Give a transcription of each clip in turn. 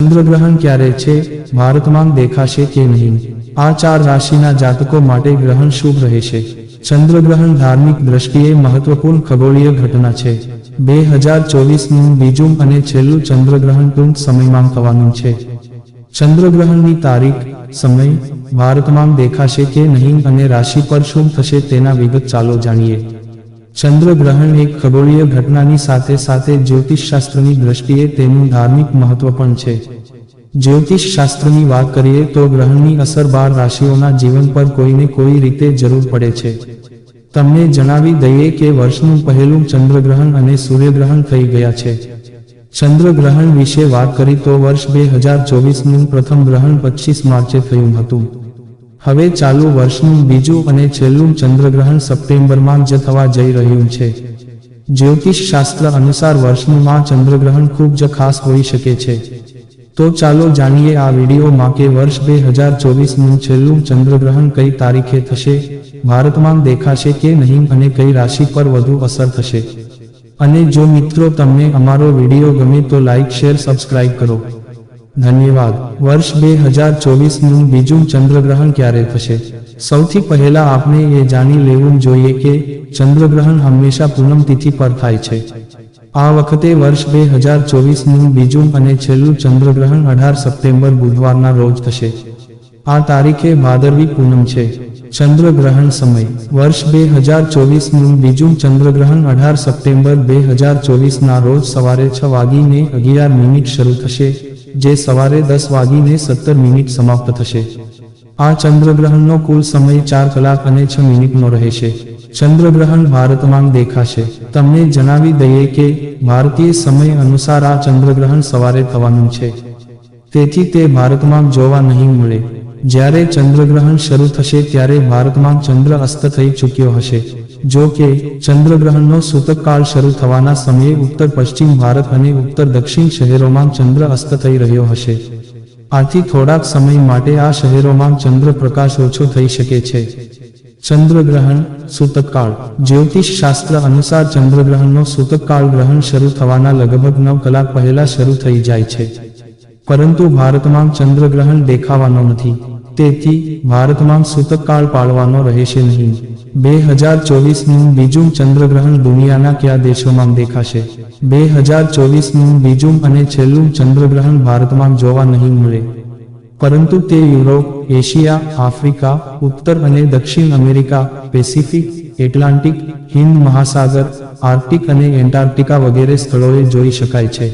ચંદ્રગ્રહણ ક્યારે છે? ભારતમાં દેખાશે કે નહીં. આ ચાર રાશિના જાતકો માટે ગ્રહણ શુભ રહેશે ચંદ્રગ્રહણ ધાર્મિક દ્રષ્ટિએ મહત્વપૂર્ણ ખગોળીય ઘટના છે. બે હજાર ચોવીસનું બીજું અને છેલ્લું ચંદ્રગ્રહણ ટૂંક સમયમાં થવાનું છે. ચંદ્રગ્રહણની તારીખ, સમય, ભારતમાં દેખાશે કે નહીં અને રાશિ પર શું થશે તેના વિગત ચાલો જાણીએ. ચંદ્રગ્રહણ એક ખગોળીય ઘટનાની સાથે સાથે જ્યોતિષશાસ્ત્રની દ્રષ્ટિએ તેનું ધાર્મિક મહત્વ પણ છે. જ્યોતિષ શાસ્ત્રની વાત કરીએ તો ગ્રહણની અસર બાર રાશિઓના જીવન પર કોઈને કોઈ રીતે જરૂર પડે છે. તમને જણાવી દઈએ કે વર્ષનું પહેલું ચંદ્રગ્રહણ અને સૂર્યગ્રહણ થઈ ગયા છે. ચંદ્રગ્રહણ વિશે વાત કરી તો વર્ષ બે હજાર ચોવીસનું પ્રથમ ગ્રહણ પચીસ માર્ચે થયું હતું. હવે ચાલુ વર્ષનું બીજું અને છેલ્લું ચંદ્રગ્રહણ સપ્ટેમ્બરમાં જ થવા જઈ રહ્યું છે. જ્યોતિષ શાસ્ત્ર અનુસાર વર્ષનું માં ચંદ્રગ્રહણ ખૂબ જ ખાસ હોઈ શકે છે. તો ચાલો જાણીએ આ વિડીયોમાં કે વર્ષ બે હજાર ચોવીસનું છેલ્લું ચંદ્રગ્રહણ કઈ તારીખે થશે, ભારતમાં દેખાશે કે નહીં અને કઈ રાશિ પર વધુ અસર થશે. અને જો મિત્રો તમને અમારો વીડિયો ગમે તો લાઇક શેર, સબસ્ક્રાઇબ કરો. ધન્યવાદ. વર્ષ બે હજાર ચોવીસનું બીજું ચંદ્રગ્રહણ ક્યારે થશે? સૌથી પહેલા આપણે એ જાણી લેવું જોઈએ કે ચંદ્રગ્રહણ હંમેશા પૂનમ તિથિ પર થાય છે. આ વખતે વર્ષ બે હજાર ચોવીસનું બીજું અને છેલ્લું ચંદ્રગ્રહણ અઢાર સપ્ટેમ્બર બુધવારના રોજ થશે. આ તારીખે ભાદરવી પૂનમ છે. ચંદ્રગ્રહણ સમય. વર્ષ બે હજાર ચોવીસનું બીજું ચંદ્રગ્રહણ અઢાર સપ્ટેમ્બર બે હજાર ચોવીસના રોજ સવારે છ વાગીને અગિયાર મિનિટ શરૂ થશે. જે સવારે દસ વાગીને સત્તર મિનિટ સમાપ્ત થશે. આ ચંદ્રગ્રહણનો કુલ સમય ચાર કલાક અને છ મિનિટનો રહેશે. ચંદ્રગ્રહણ ભારતમાં દેખાશે. તમને જણાવી દઈએ કે ભારતીય સમય અનુસાર આ ચંદ્રગ્રહણ સવારે થવાનું છે. તેથી તે ભારતમાં જોવા નહીં મળે. જ્યારે ચંદ્રગ્રહણ શરૂ થશે ત્યારે ભારતમાં ચંદ્ર અસ્ત થઈ ચૂક્યો હશે. જો કે, ચંદ્રગ્રહણનો સૂતકકાળ શરૂ થવાના સમયે ઉત્તર પશ્ચિમ ભારત અને ઉત્તર દક્ષિણ શહેરોમાં ચંદ્ર અસ્ત થઈ રહ્યો હશે. આથી થોડાક સમય માટે આ શહેરોમાં ચંદ્ર પ્રકાશ ઓછો થઈ શકે છે. ચંદ્રગ્રહણ, સૂતકકાળ. જ્યોતિષ શાસ્ત્ર અનુસાર ચંદ્રગ્રહણનો સૂતકકાળ ગ્રહણ શરૂ થવાના લગભગ નવ કલાક પહેલા શરૂ થઈ જાય છે. પરંતુ ભારતમાં ચંદ્રગ્રહણ દેખાવાનો નથી. તેથી ભારતમાં સૂતકકાળ પાળવાનો રહેશે નહીં. બે હજાર ચોવીસનું બીજું ચંદ્રગ્રહણ દુનિયાના કયા દેશોમાં દેખાશે? બે હજાર ચોવીસનું બીજું અને છેલ્લું ચંદ્રગ્રહણ ભારતમાં જોવા નહીં મળે. પરંતુ તે યુરોપ, એશિયા, આફ્રિકા, ઉત્તર અને દક્ષિણ અમેરિકા, પેસિફિક, એટલાન્ટિક, હિન્દ મહાસાગર, આર્કટિક અને એન્ટાર્કટિકા વગેરે સ્થળોએ જોઈ શકાય છે.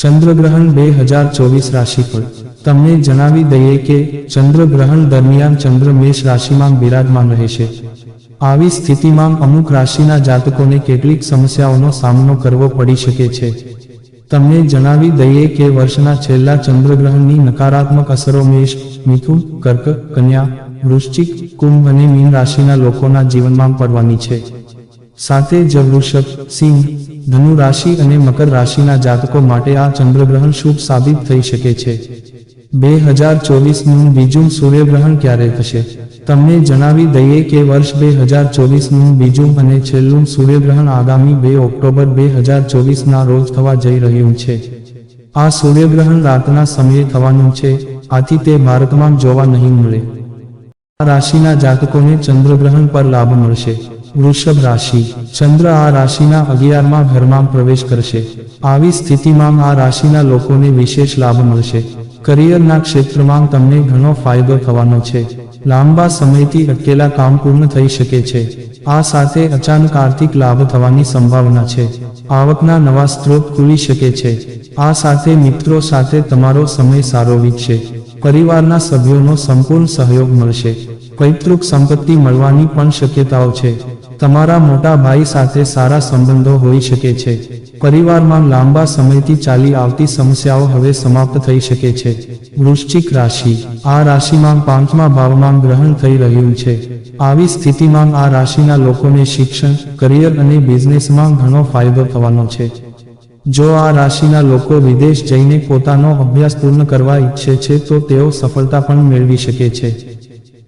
ચંદ્રગ્રહણ બે હજાર ચોવીસ રાશિફળ. તમને જણાવી દઈએ કે ચંદ્રગ્રહણ દરમિયાન ચંદ્ર મેષ રાશિમાં બિરાજમાન રહેશે આવી સ્થિતિમાં અમુક રાશિના જાતકોને કેટલીક સમસ્યાઓનો સામનો કરવો પડી શકે છે. તમને જણાવી દઈએ કે વર્ષના છેલ્લા ચંદ્રગ્રહણની નકારાત્મક અસરો મેષ, મિથુન, કર્ક, કન્યા, વૃશ્ચિક, કુંભ અને મીન રાશિના લોકોના જીવનમાં પડવાની છે. સાથે જ વૃષભ, સિંહ ધનુ રાશિ અને મકર રાશિના જાતકો માટે આ ચંદ્રગ્રહણ શુભ સાબિત થઈ શકે છે. બે હજાર ચોવીસનું બીજું સૂર્યગ્રહણ ક્યારે થશે? તમને જણાવી દઈએ કે વર્ષ બે હજાર ચોવીસનું બીજું અને છેલ્લું સૂર્યગ્રહણ આગામી બે ઓક્ટોબર બે હજાર ચોવીસના રોજ થવા જઈ રહ્યું છે. આ સૂર્યગ્રહણ રાતના સમયે થવાનું છે. આથી તે ભારતમાં જોવા નહીં મળે. આ રાશિના જાતકોને ચંદ્રગ્રહણ પર લાભ મળશે. વૃષભ રાશિ. ચંદ્ર આ રાશિના અગિયારમાં ઘરમાં પ્રવેશ કરશે. આવી સ્થિતિમાં આ રાશિના લોકોને વિશેષ લાભ મળશે. કરિયરના ક્ષેત્રમાં તમને ઘણો ફાયદો થવાનો છે. લાંબા સમયથી અટકેલા કામ પૂર્ણ થઈ શકે છે. આ સાથે અચાનક આર્થિક લાભ થવાની સંભાવના છે. આવકના નવા સ્ત્રોત ખુલી શકે છે. આ સાથે મિત્રો સાથે તમારો સમય સારો વીતશે. પરિવારના સભ્યોનો સંપૂર્ણ સહયોગ મળશે. પૈતૃક સંપત્તિ મળવાની પણ શક્યતાઓ છે. તમારા મોટા ભાઈ સાથે સારા સંબંધો હોઈ શકે છે. પરિવારમાં લાંબા સમયથી ચાલી આવતી સમસ્યાઓ હવે સમાપ્ત થઈ શકે છે. વૃશ્ચિક રાશિ. આ રાશિમાં પાંચમા ભાવમાં ગ્રહણ થઈ રહ્યું છે. આવી સ્થિતિમાં આ રાશિના લોકોને શિક્ષણ, કરિયર અને બિઝનેસમાં ઘણો ફાયદો થવાનો છે. જો આ રાશિના લોકો વિદેશ જઈને પોતાનો અભ્યાસ પૂર્ણ કરવા ઈચ્છે છે તો તેઓ સફળતા પણ મેળવી શકે છે.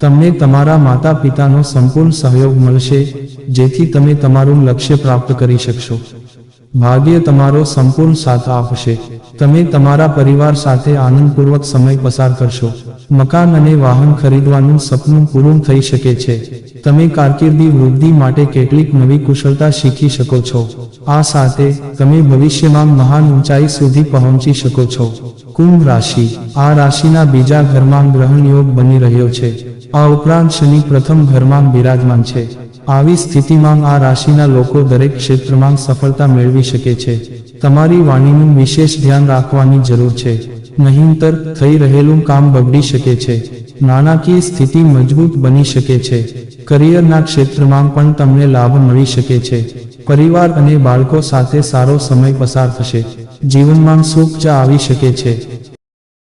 તમને તમારા માતા પિતાનો સંપૂર્ણ સહયોગ મળશે, જેથી તમે તમારું લક્ષ્ય પ્રાપ્ત કરી શકશો. ભાગ્ય તમારો સંપૂર્ણ સાથ આપશે. તમે તમારા પરિવાર સાથે આનંદપૂર્વક સમય પસાર કરશો. મકાન અને વાહન ખરીદવાનું સપનું પૂરું થઈ શકે છે. તમે કારકિર્દી વૃદ્ધિ માટે કેટલીક નવી કુશળતા શીખી શકો છો. આ સાથે તમે ભવિષ્યમાં મહાન ઊંચાઈ સુધી પહોંચી શકો છો. કુંભ રાશિ. આ રાશિના બીજા ઘરમાં ગ્રહણ યોગ બની રહ્યો છે. આ ઉપરાંત શનિ પ્રથમ ઘરમાં બિરાજમાન છે. આવી સ્થિતિમાં આ રાશિના લોકો દરેક ક્ષેત્રમાં સફળતા મેળવી શકે છે. તમારી વાણીનું વિશેષ ધ્યાન રાખવાની જરૂર છે. નહીંતર થઈ રહેલું કામ બગડી શકે છે. નાણાકીય સ્થિતિ મજબૂત બની શકે છે. કરિયરના ક્ષેત્રમાં પણ તમને લાભ મળી શકે છે. પરિવાર અને બાળકો સાથે સારો સમય પસાર થશે. જીવનમાં સુખ જ આવી શકે છે.